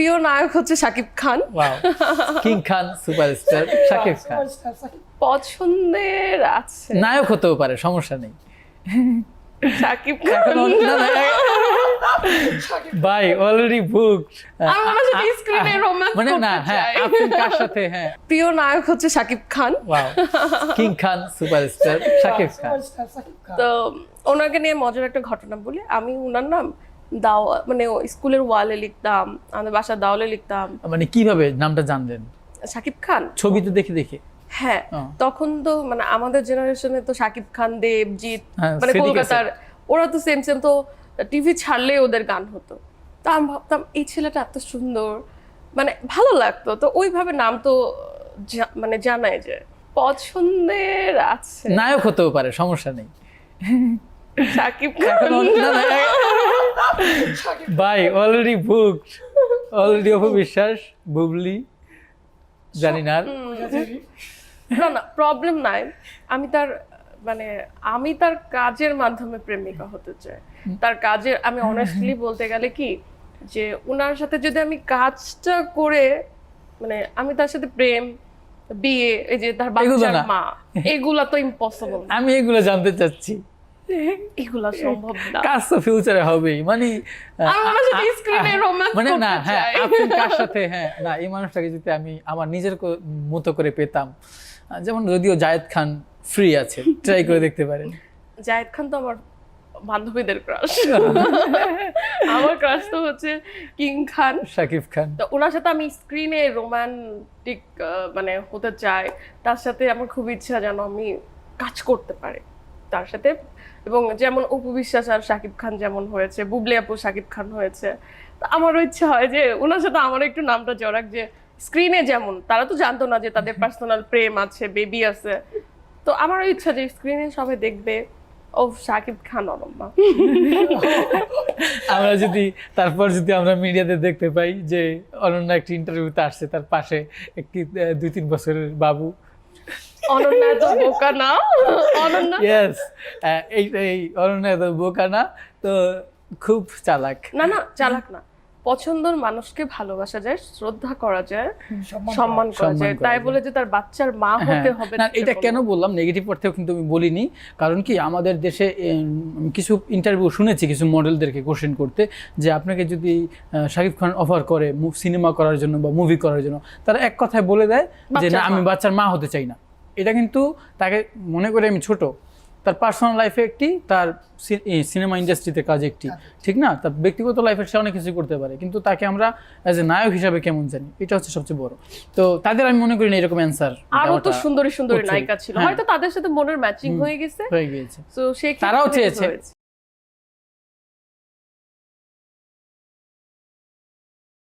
প্রিয় নায়ক হচ্ছে Shakib Khan. Wow king Khan superstar Shakib Khan পছন্দের আছে। নায়ক হতেও পারে সমস্যা নেই। শাকিব খান। ভাই অলরেডি মনে স্ক্রিনে রোম্যান্স মানে না হ্যাঁ আপনি কার সাথে হ্যাঁ। প্রিয় নায়ক হচ্ছে শাকিব খান। কিং খান সুপারস্টার শাকিব খান তো ওনাকে নিয়ে মজার একটা ঘটনা বলি। আমি ওনার নাম মানে স্কুলের ওয়ালে লিখতাম আমাদের বাসার দাওয়ালে লিখতাম। মানে কীভাবে নামটা জানলেন? শাকিব খান। ছবিতে দেখে দেখে। হ্যাঁ তখন তো মানে আমাদের জেনারেশনে তো শাকিব খান দেবজিৎ হ্যাঁ, মানে কলকাতার ওরা তো সেম সেম তো টিভি ছাড়লে ওদের গান হতো। তো আমি ভাবতাম এই ছেলেটা এত সুন্দর মানে ভালো লাগতো। তো ওইভাবে নাম তো মানে জানাই যে পছন্দের আছে। নায়ক হতেও পারে সমস্যা নেই। শাকিব খান। ভাই already book already Apu Biswas Bubly জানি না না না প্রবলেম নাই। আমি তার মানে আমি তার কাজের মাধ্যমে প্রেমিকা হতে চাই। তার কাজের আমি অনেস্টলি বলতে গেলে কি যে ওনার সাথে যদি আমি কাজটা করে মানে আমি তার সাথে প্রেম বিয়ে এই যে তার বাচ্চার মা এগুলা তো ইম্পসিবল আমি এগুলো জানতে চাচ্ছি। এগুলা সম্ভব না। কাজ তো ফিউচারে হবেই? মানে স্ক্রিনে রোম্যান্স মানে না হ্যাঁ আপনি কার সাথে হ্যাঁ না এই মানুষটাকে যদি আমি আমার নিজের মতো করে পেতাম যেমন যদিও জায়েদ খান ফ্রি আছে ট্রাই করে দেখতে পারেন। জায়েদ খান তো আমার বান্ধবীদের ক্রাশ আমার ক্রাশ তো হচ্ছে কিং খান। শাকিব খান। তো ওনার সাথে আমি স্ক্রিনে রোমান্টিক মানে হতে চাই তার সাথে আমার খুব ইচ্ছা যেন আমি কাজ করতে পারি। তার সাথে। এবং যেমন অপু বিশ্বাস আর শাকিব খান যেমন হয়েছে বুবলি আপু শাকিব খান হয়েছে। তো আমারও ইচ্ছা হয় যে ওনার সাথে আমার একটু নামটা জড়াক যে স্ক্রিনে যেমন তারা তো জানতো না যে তাদের পার্সোনাল প্রেম আছে বেবি আছে। তো আমারও ইচ্ছা যে স্ক্রিনে সবাই দেখবে ও শাকিব খান অনম্মা আমরা যদি তারপর যদি আমরা মিডিয়াতে দেখতে পাই যে অনন্য একটি ইন্টারভিউতে আসছে তার পাশে একটি দুই তিন বছরের বাবু। অনন্যা তো বোকা না? অনন্যা? ইয়েস এই এই অনন্য এত বোকা না তো খুব চালাক। না না চালাক না। পছন্দের মানুষকে ভালোবাসা যায় শ্রদ্ধা করা যায় সম্মান করা যায়। তাই বলে যে তার বাচ্চার মা হ্যাঁ, হতে হবে না এটা কেন বললাম? নেগেটিভ অর্থেও কিন্তু আমি বলিনি। কারণ কি? আমাদের দেশে কিছু ইন্টারভিউ শুনেছি কিছু মডেলদেরকে কোশ্চেন করতে যে আপনাকে যদি আহ, শাকিব খান অফার করে সিনেমা করার জন্য বা মুভি করার জন্য তারা এক কথায় বলে দেয় যে না আমি বাচ্চার মা হতে চাই না। এটা কিন্তু তাকে মনে করে আমি ছোট তার পার্সোনাল লাইফে একটি তার সিনেমা ইন্ডাস্ট্রিতে কাজ একটি। ঠিক না? তার ব্যক্তিগত লাইফে সে অনেক কিছু করতে পারে। কিন্তু তাকে আমরা অ্যাজ এ নায়ক হিসাবে কেমন জানি? এটা হচ্ছে সবচেয়ে বড়। তো তাদের আমি মনে করি না এরকম অ্যান্সার আরও তো সুন্দরী সুন্দরী নায়িকা ছিল। হ্যাঁ। হয়তো তাদের সাথে মনের ম্যাচিং হয়ে গেছে। হয়ে গিয়েছে। তো সে তারাও চেয়েছে।